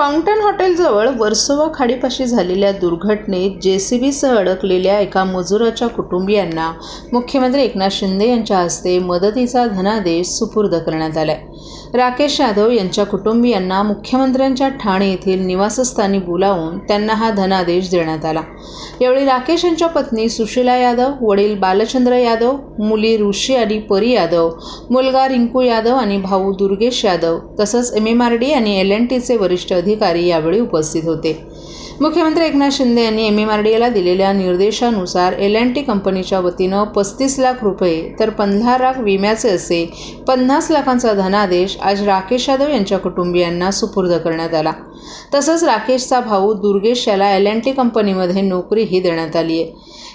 Fountain हॉटेलजवळ Versova खाडीपाशी झालेल्या दुर्घटनेत जे सी बीसह अडकलेल्या एका मजुराच्या कुटुंबियांना मुख्यमंत्री एकनाथ शिंदे यांच्या हस्ते मदतीचा धनादेश सुपूर्द करण्यात आला आहे राकेश यादव यांच्या कुटुंबियांना मुख्यमंत्र्यांच्या ठाणे येथील निवासस्थानी बोलावून त्यांना हा धनादेश देण्यात आला. यावेळी राकेश यांच्या पत्नी सुशीला यादव वडील बालचंद्र यादव मुली ऋषी आणि परी यादव मुलगा रिंकू यादव आणि भाऊ दुर्गेश यादव तसंच एम एम आर डी आणि एल एन टीचे वरिष्ठ अधिकारी यावेळी उपस्थित होते. मुख्यमंत्री एकनाथ शिंदे यांनी एम एम आर डी एला दिलेल्या निर्देशानुसार एल अँड टी कंपनीच्या वतीनं पस्तीस लाख रुपये तर पंधरा लाख विम्याचे असे पन्नास लाखांचा धनादेश आज राकेश यादव यांच्या कुटुंबियांना सुपूर्द करण्यात आला. तसंच राकेशचा भाऊ दुर्गेश याला एल अँड टी कंपनीमध्ये नोकरीही देण्यात आली आहे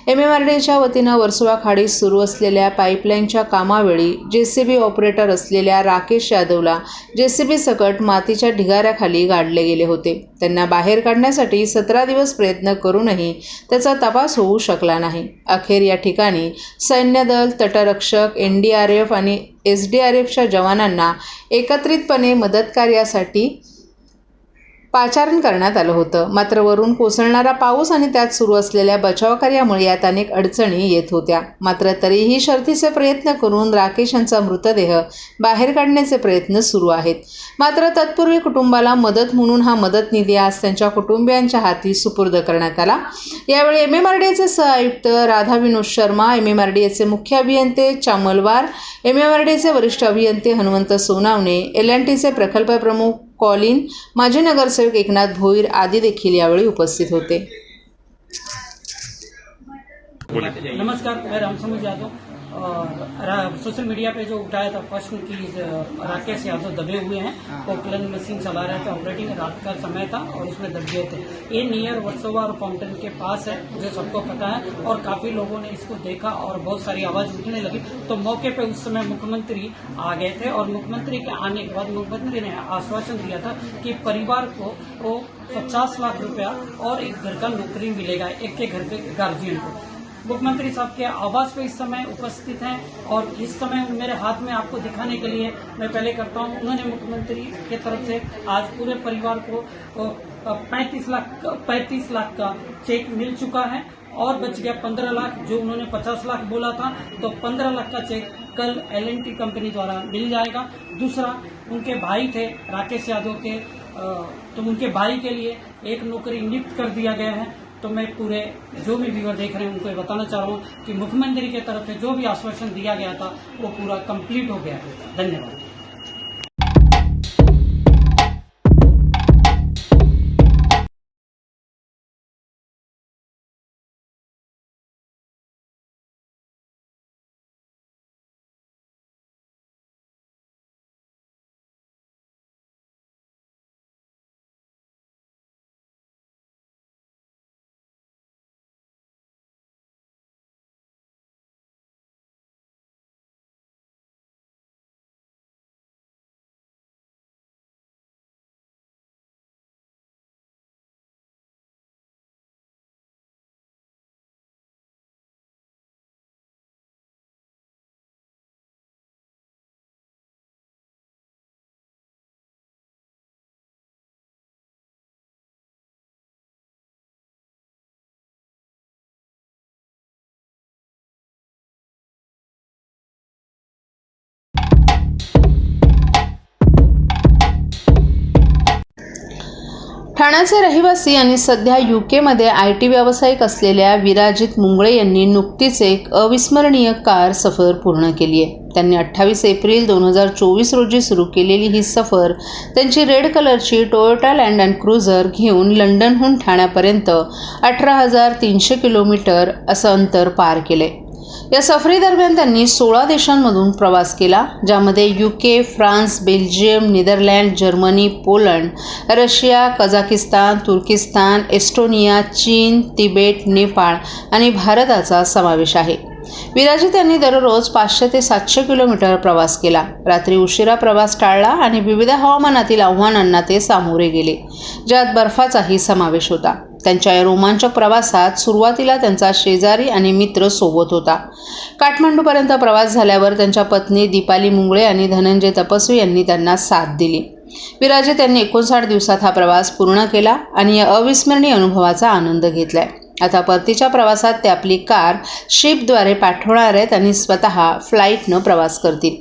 एम एम आर डीच्या वतीनं वर्सोवा खाडीत सुरू असलेल्या पाईपलाईनच्या कामावेळी जे सी बी ऑपरेटर असलेल्या राकेश यादवला जे सी बी सकट मातीच्या ढिगाऱ्याखाली गाडले गेले होते. त्यांना बाहेर काढण्यासाठी सतरा दिवस प्रयत्न करूनही त्याचा तपास होऊ शकला नाही. अखेर या ठिकाणी सैन्यदल तटरक्षक एन डी आर एफ आणि एस डी आर एफच्या जवानांना एकत्रितपणे मदतकार्यासाठी पाचारण करण्यात आलं होतं. मात्र वरून कोसळणारा पाऊस आणि त्यात सुरू असलेल्या बचावकार्यामुळे यात अनेक अडचणी येत होत्या. मात्र तरीही शर्थीचे प्रयत्न करून राकेश यांचा मृतदेह बाहेर काढण्याचे प्रयत्न सुरू आहेत. मात्र तत्पूर्वी कुटुंबाला मदत म्हणून हा मदत निधी आज त्यांच्या कुटुंबियांच्या हाती सुपूर्द करण्यात आला. यावेळी एम एम आर डी एचे सह आयुक्त Radha Vinod Sharma M M R D एचे मुख्य अभियंते चामलवार एम एम आर डीएचे वरिष्ठ अभियंते हनुमंत सोनावणे एल एन टीचे प्रकल्प प्रमुख कॉलिन माजी नगरसेवक एकनाथ भोईर आदी देखील यावेळी उपस्थित होते. नमस्कार मैं रामसमुद यादव. सोशल मीडिया पे जो उठाया था प्रश्न की राकेश यादव दबे हुए हैं। वो प्लन मशीन चला रहे थे ऑपरेटिंग रात का समय था और उसमें दब गए थे। ये नियर वर्सोवा और फाउंटेन के पास है मुझे सबको पता है और काफ़ी लोगों ने इसको देखा और बहुत सारी आवाज़ उठने लगी। तो मौके पे उस समय मुख्यमंत्री आ गए थे और मुख्यमंत्री के आने के बाद मुख्यमंत्री ने आश्वासन दिया था कि परिवार को वो पचास लाख रुपया और एक घर का नौकरी मिलेगा एक के घर के गार्जियन को। मुख्यमंत्री साहब के आवास पे इस समय उपस्थित हैं और इस समय मेरे हाथ में आपको दिखाने के लिए मैं पहले करता हूँ। उन्होंने मुख्यमंत्री के तरफ़ से आज पूरे परिवार को पैंतीस लाख पैंतीस लाख का चेक मिल चुका है और बच गया पंद्रह लाख, जो उन्होंने पचास लाख बोला था तो पंद्रह लाख का चेक कल एलएनटी कंपनी द्वारा मिल जाएगा। दूसरा, उनके भाई थे, राकेश यादव के तो उनके भाई के लिए एक नौकरी नियुक्त कर दिया गया है। तो मैं पूरे जो भी व्यूअर देख रहे हैं उनको ये बताना चाह रहा हूँ कि मुख्यमंत्री की तरफ से जो भी आश्वासन दिया गया था वो पूरा कंप्लीट हो गया है। धन्यवाद। ठाण्याचे रहिवासी आणि सध्या यू केमध्ये आय टी व्यावसायिक असलेल्या विराजित मुंगळे यांनी नुकतीच एक अविस्मरणीय कार सफर पूर्ण केली आहे. त्यांनी अठ्ठावीस एप्रिल दोन हजार चोवीस रोजी सुरू केलेली ही सफर त्यांची रेड कलरची टोयोटा लँड अँड क्रुझर घेऊन लंडनहून ठाण्यापर्यंत अठरा हजार तीनशे किलोमीटर असं अंतर पार केले या सफरीदरम्यान त्यांनी सोळा देशांमधून प्रवास केला ज्यामध्ये U K France Belgium Netherland Germany Poland Russia Kazakhstan Turkistan Estonia चीन तिबेट नेपाळ आणि भारताचा समावेश आहे. विराजित यांनी दररोज पाचशे ते सातशे किलोमीटर प्रवास केला. रात्री उशिरा प्रवास टाळला आणि विविध हवामानातील आव्हानांना ते सामोरे गेले ज्यात बर्फाचाही समावेश होता. त्यांच्या या रोमांचक प्रवासात सुरुवातीला त्यांचा शेजारी आणि मित्र सोबत होता. काठमांडूपर्यंत प्रवास झाल्यावर त्यांच्या पत्नी दीपाली मुंगळे आणि धनंजय तपस्वी यांनी त्यांना साथ दिली. विराजे त्यांनी एकोणसाठ दिवसात हा प्रवास पूर्ण केला आणि या अविस्मरणीय अनुभवाचा आनंद घेतलाय. आता परतीच्या प्रवासात ते आपली कार शिपद्वारे पाठवणार आहेत आणि स्वतः फ्लाईटनं प्रवास करतील.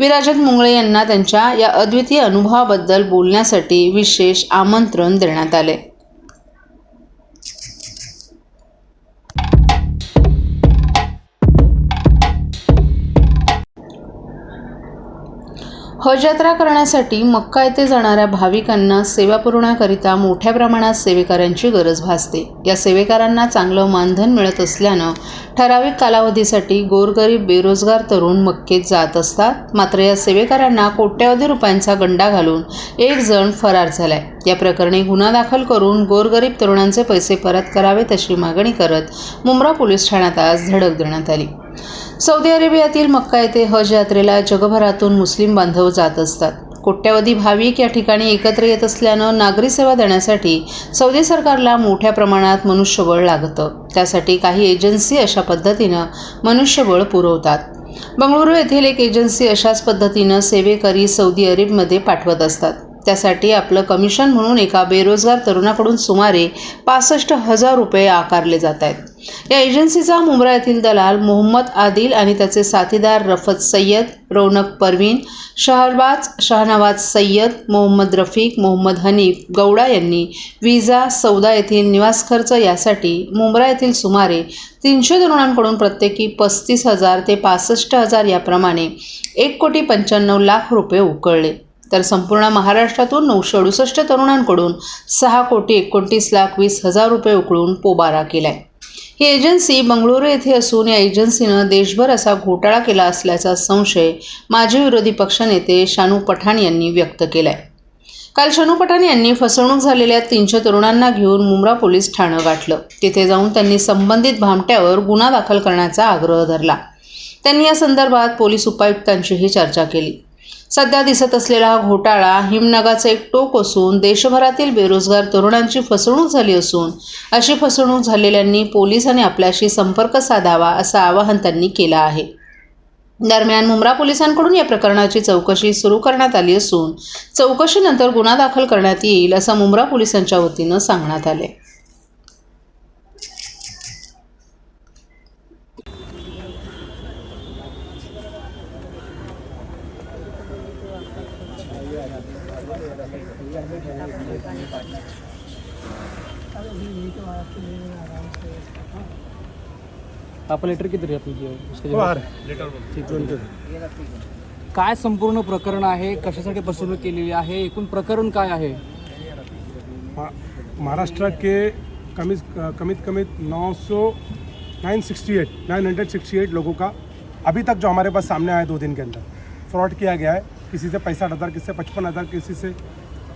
विराजत मुंगळे यांना त्यांच्या या अद्वितीय अनुभवाबद्दल बोलण्यासाठी विशेष आमंत्रण देण्यात आले. हज यात्रा करण्यासाठी मक्का येथे जाणाऱ्या भाविकांना सेवा पुरवण्याकरिता मोठ्या प्रमाणात सेवेकऱ्यांची गरज भासते. या सेवेकरांना चांगलं मानधन मिळत असल्यानं ठराविक कालावधीसाठी गोरगरीब बेरोजगार तरुण मक्केत जात असतात. मात्र या सेवेकरांना कोट्यवधी रुपयांचा गंडा घालून एक जण फरार झालाय. या प्रकरणी गुन्हा दाखल करून गोरगरीब तरुणांचे पैसे परत करावेत अशी मागणी करत मुंब्रा पोलीस ठाण्यात आज धडक देण्यात आली. सौदी अरेबियातील मक्का येथे हज यात्रेला जगभरातून मुस्लिम बांधव जात असतात. कोट्यवधी भाविक या ठिकाणी एकत्र येत असल्यानं नागरी सेवा देण्यासाठी सौदी सरकारला मोठ्या प्रमाणात मनुष्यबळ लागतं. त्यासाठी काही एजन्सी अशा पद्धतीनं मनुष्यबळ पुरवतात. बंगळुरू येथील एक एजन्सी अशाच पद्धतीनं सेवेकरी सौदी अरेबमध्ये पाठवत असतात. त्यासाठी आपलं कमिशन म्हणून एका बेरोजगार तरुणाकडून सुमारे पासष्ट हजार रुपये आकारले जात आहेत. या एजन्सीचा मुंब्रा येथील दलाल मोहम्मद आदिल आणि त्याचे साथीदार रफत सय्यद रौनक परवीन शहरबाज शहनवाज सय्यद मोहम्मद रफीक मोहम्मद हनीफ गौडा यांनी विजा सौदा येथील निवास खर्च यासाठी मुंब्रा येथील सुमारे तीनशे तरुणांकडून प्रत्येकी पस्तीस हजार ते पासष्ट हजार याप्रमाणे एक कोटी पंच्याण्णव लाख रुपये उकळले. तर संपूर्ण महाराष्ट्रातून नऊशे अडुसष्ट तरुणांकडून सहा कोटी एकोणतीस लाख वीस हजार रुपये उकळून पोबारा केलाय. ही एजन्सी बंगळुरू येथे असून या एजन्सीनं देशभर असा घोटाळा केला असल्याचा संशय माजी विरोधी पक्षनेते शानू पठाण यांनी व्यक्त केलाय. काल शानू पठाण यांनी फसवणूक झालेल्या तीनशे तरुणांना घेऊन मुंब्रा पोलीस ठाणं गाठलं. तिथे जाऊन त्यांनी संबंधित भामट्यावर गुन्हा दाखल करण्याचा आग्रह धरला. त्यांनी या संदर्भात पोलीस उपायुक्तांशीही चर्चा केली. सध्या दिसत असलेला हा घोटाळा हिमनगाचं एक टोक असून देशभरातील बेरोजगार तरुणांची फसवणूक झाली असून अशी फसवणूक झालेल्यांनी पोलिसांनी आपल्याशी संपर्क साधावा असं आवाहन त्यांनी केलं आहे. दरम्यान मुंब्रा पोलिसांकडून या प्रकरणाची चौकशी सुरू करण्यात आली असून चौकशीनंतर गुन्हा दाखल करण्यात येईल असं मुंब्रा पोलिसांच्या वतीनं सांगण्यात आले आपण लेटर किती हो, है तीन काय संपूर्ण प्रकरण आहे कशासाठी फसवणूक केलेली आहे एकूण प्रकरण काय आहे महाराष्ट्र के कमीत कमीत कमीत नौ सौ nine sixty eight nine hundred sixty eight लोगों का अभी तक जो हमारे पास सामने आया दो दिन के अंदर फ्रॉड किया गया है किसी से पैंसठ हज़ार, किसी से पचपन हज़ार, किसी से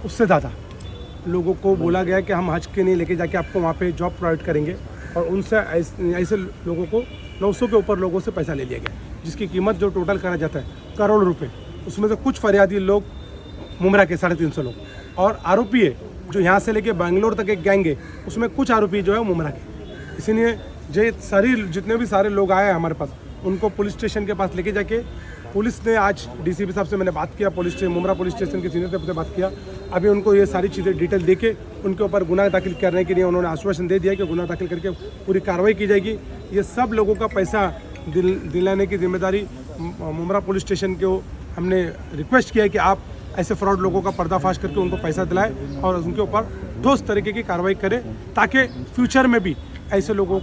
उससे ज़्यादा। लोगों को बोला गया कि हम हज के नहीं लेके जाके आपको वहाँ पे जॉब प्रोवाइड करेंगे और उनसे ऐसे लोगों को 900 के ऊपर लोगों से पैसा ले लिया गया, जिसकी कीमत जो टोटल करा जाता है, करोड़ रुपए। उसमें से कुछ फरियादी लोग, मुमरा के साढ़े तीन सौ लोग। और आरोपी है, जो यहाँ से लेके बेंगलोर तक एक गैंग है, उसमें कुछ आरोपी जो है मुमरा के। इसीलिए जो सारी, जितने भी सारे लोग आए हैं हमारे पास उनको पुलिस स्टेशन के पास लेके जाके पुलिस ने आज डीसीपी साहब से मैंने बात KIA, police station Mumbra police station के सीनियर से बात किया। अभी उनको ये सारी चीज़ें डिटेल दे के उनके ऊपर गुनाह दाखिल करने के लिए उन्होंने आश्वासन दे दिया कि गुनाह दाखिल करके पूरी कार्रवाई की जाएगी। ये सब लोगों का पैसा दिल, दिलाने की ज़िम्मेदारी मुमरा पुलिस स्टेशन को हमने रिक्वेस्ट किया कि आप ऐसे फ्रॉड लोगों का पर्दाफाश करके उनको पैसा दिलाएँ और उनके ऊपर ठोस तरीके की कार्रवाई करें, ताकि फ्यूचर में भी ऐसे लोगों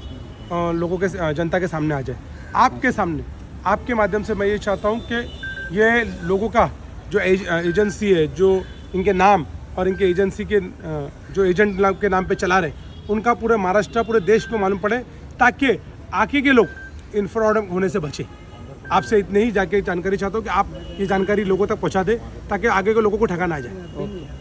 लोगों के जनता के सामने आ जाए। आपके सामने आपके माध्यम से मैं ये चाहता हूँ कि ये लोगों का जो एज, एजेंसी है जो इनके नाम और इनके एजेंसी के जो एजेंट नाम के नाम पे चला रहे उनका पूरे महाराष्ट्र पूरे देश को मालूम पड़े ताकि आगे के लोग इन फ्रॉड होने से बचें। आपसे इतने ही जाके जानकारी चाहता हूँ कि आप ये जानकारी लोगों तक पहुँचा दें ताकि आगे के लोगों को ठगाना आ जाए।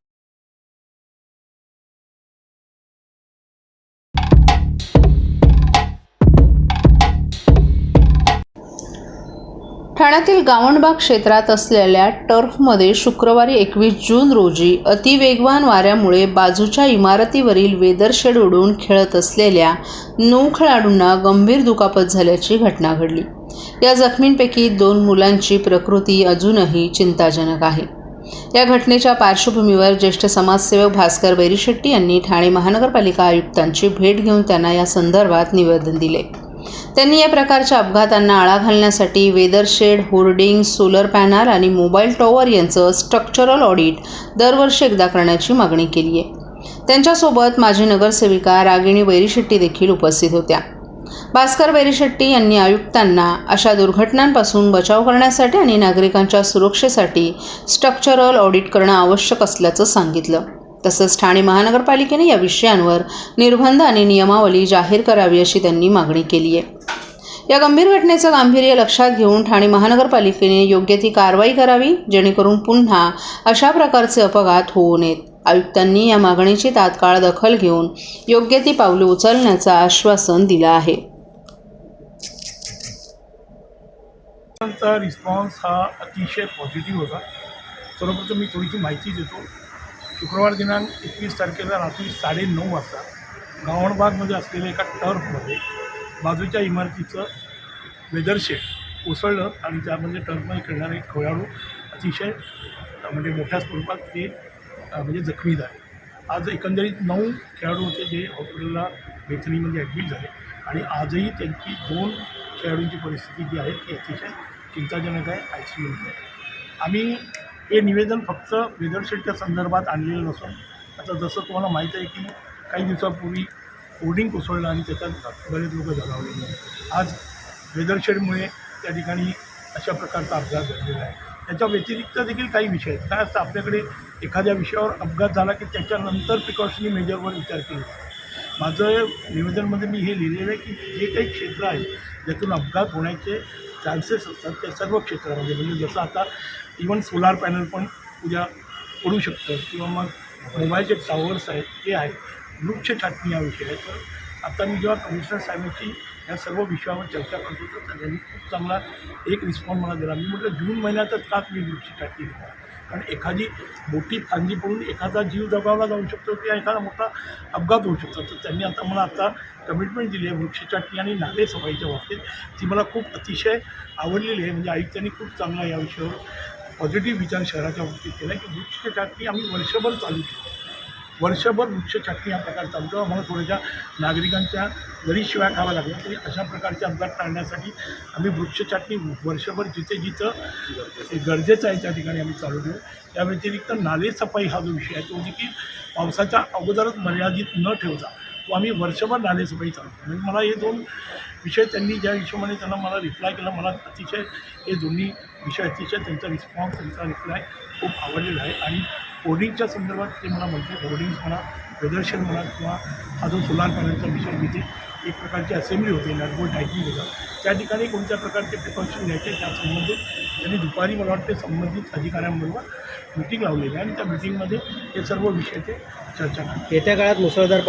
ठाण्यातील गावणबाग क्षेत्रात असलेल्या टर्फमध्ये शुक्रवारी एकवीस जून रोजी अतिवेगवान वाऱ्यामुळे बाजूच्या इमारतीवरील वेदरशेड उडवून खेळत असलेल्या नऊ खेळाडूंना गंभीर दुखापत झाल्याची घटना घडली. या जखमींपैकी दोन मुलांची प्रकृती अजूनही चिंताजनक आहे. या घटनेच्या पार्श्वभूमीवर ज्येष्ठ समाजसेवक भास्कर बैरीशेट्टी यांनी ठाणे महानगरपालिका आयुक्तांची भेट घेऊन त्यांना या संदर्भात निवेदन दिले. त्यांनी या प्रकारच्या अपघातांना आळा घालण्यासाठी वेदरशेड होर्डिंग सोलर पॅनल आणि मोबाईल टॉवर यांचं स्ट्रक्चरल ऑडिट दरवर्षी एकदा करण्याची मागणी केली आहे. त्यांच्यासोबत माजी नगरसेविका रागिणी वैरीशेट्टी देखील उपस्थित होत्या. भास्कर वैरीशेट्टी यांनी आयुक्तांना अशा दुर्घटनांपासून बचाव करण्यासाठी आणि नागरिकांच्या सुरक्षेसाठी स्ट्रक्चरल ऑडिट करणं आवश्यक असल्याचं सांगितलं. तसंच ठाणे महानगरपालिकेने या विषयांवर निर्बंध आणि नियमावली जाहीर करावी अशी त्यांनी मागणी केली आहे. या गंभीर घटनेचं गांभीर्य लक्षात घेऊन ठाणे महानगरपालिकेने योग्य ती कारवाई करावी जेणेकरून पुन्हा अशा प्रकारचे अपघात होऊ नयेत. आयुक्तांनी या मागणीची तात्काळ दखल घेऊन योग्य ती पावले उचलण्याचं आश्वासन दिलं आहे. रिस्पॉन्स हा अतिशय पॉझिटिव्ह होता. सर्वप्रथम मी थोडीशी माहिती देतो. शुक्रवार दिनांक एकवीस तारखेला रात्री साडेनऊ वाजता गावणबागमध्ये असलेल्या एका टर्फमध्ये बाजूच्या इमारतीचं वेदरशेड कोसळलं आणि त्यामध्ये टर्फमध्ये खेळणारे खेळाडू अतिशय म्हणजे मोठ्या स्वरूपात ते म्हणजे जखमी झाले. आज एकंदरीत नऊ खेळाडू होते जे हॉस्पिटलला वेथणीमध्ये ॲडमिट झाले आणि आजही त्यांची दोन खेळाडूंची परिस्थिती जी आहे ती अतिशय चिंताजनक आहे आय सी यूमध्ये आम्ही हे निवेदन फक्त वेदरशेडच्या संदर्भात आणलेलं नसून आता जसं तुम्हाला माहीत आहे की काही दिवसापूर्वी होर्डिंग कोसळलं आणि त्याच्यात बरेच लोक जगावले आज वेदरशेडमुळे त्या ठिकाणी अशा प्रकारचा अपघात घडलेला आहे. त्याच्या व्यतिरिक्त देखील काही विषय आहेत. काय असतं आपल्याकडे एखाद्या विषयावर अपघात झाला की त्याच्यानंतर प्रिकॉशनी मेजरवर विचार केला. माझं निवेदनमध्ये मी हे लिहिलेलं आहे की जे काही क्षेत्र आहे ज्यातून अपघात होण्याचे चान्सेस असतात त्या सर्व क्षेत्रामध्ये. म्हणजे जसं आता इवन सोलार पॅनल पण उद्या पडू शकतं किंवा मग मोबाईलचे टॉवर्स आहेत ते आहेत वृक्ष छाटणी हा विषय आहे तर आता मी जेव्हा कमिशनर साहेबांची या सर्व विषयावर चर्चा करतो तर त्यांनी खूप चांगला एक रिस्पॉन्स मला दिला. मी म्हटलं जून महिन्यातच का तुम्ही वृक्ष छाटणी घेणार कारण एखादी मोठी फांदी पडून एखादा जीव दबावला जाऊ शकतो किंवा एखादा मोठा अपघात होऊ शकतो. तर त्यांनी आता मला आता कमिटमेंट दिली आहे वृक्षछाटणी आणि नाले सफाईच्या बाबतीत. ती मला खूप अतिशय आवडलेली आहे. म्हणजे आयुक्तांनी खूप चांगला या विषयावर पॉझिटिव्ह विचार शहराच्या बाबतीत केला की वृक्षछाटणी आम्ही वर्षभर चालू केली वर्षभर वृक्ष छाटणी हा प्रकार चालतो आम्हाला थोड्याशा नागरिकांच्या जरी शिवाय खावा लागला तरी अशा प्रकारचे अपघात टाळण्यासाठी आम्ही वृक्ष छाटणी वर्षभर जिथे जिथं गरजेचं आहे त्या ठिकाणी आम्ही चालू ठेवू. त्या व्यतिरिक्त नाले सफाई हा जो विषय आहे तो देखील पावसाच्या अगोदरच मर्यादित न ठेवता तो आम्ही वर्षभर नाले सफाई चालू म्हणजे मला हे दोन विषय त्यांनी ज्या हिशोबाने त्यांना मला रिप्लाय केला मला अतिशय हे दोन्ही विषय अतिशय त्यांचा रिस्पॉन्स त्यांचा रिप्लाय खूप आवडलेला आहे. आणि होर्डिंगच्या संदर्भात ते मला म्हणते होर्डिंग्स म्हणा प्रदर्शन म्हणा किंवा अजून सोलार पॅनलचा विषय जिथे एक प्रकारची असेंब्ली होते नटबोल टायपिंग होतं. त्या ठिकाणी कोणत्या प्रकारचे प्रिकॉशन घ्यायचे त्या संबंधित त्यांनी दुपारी मला वाटते संबंधित अधिकाऱ्यांबरोबर मिटिंग लावलेली आहे आणि त्या मिटिंगमध्ये हे सर्व विषयाचे चर्चा करणार येत्या काळात मुसळधार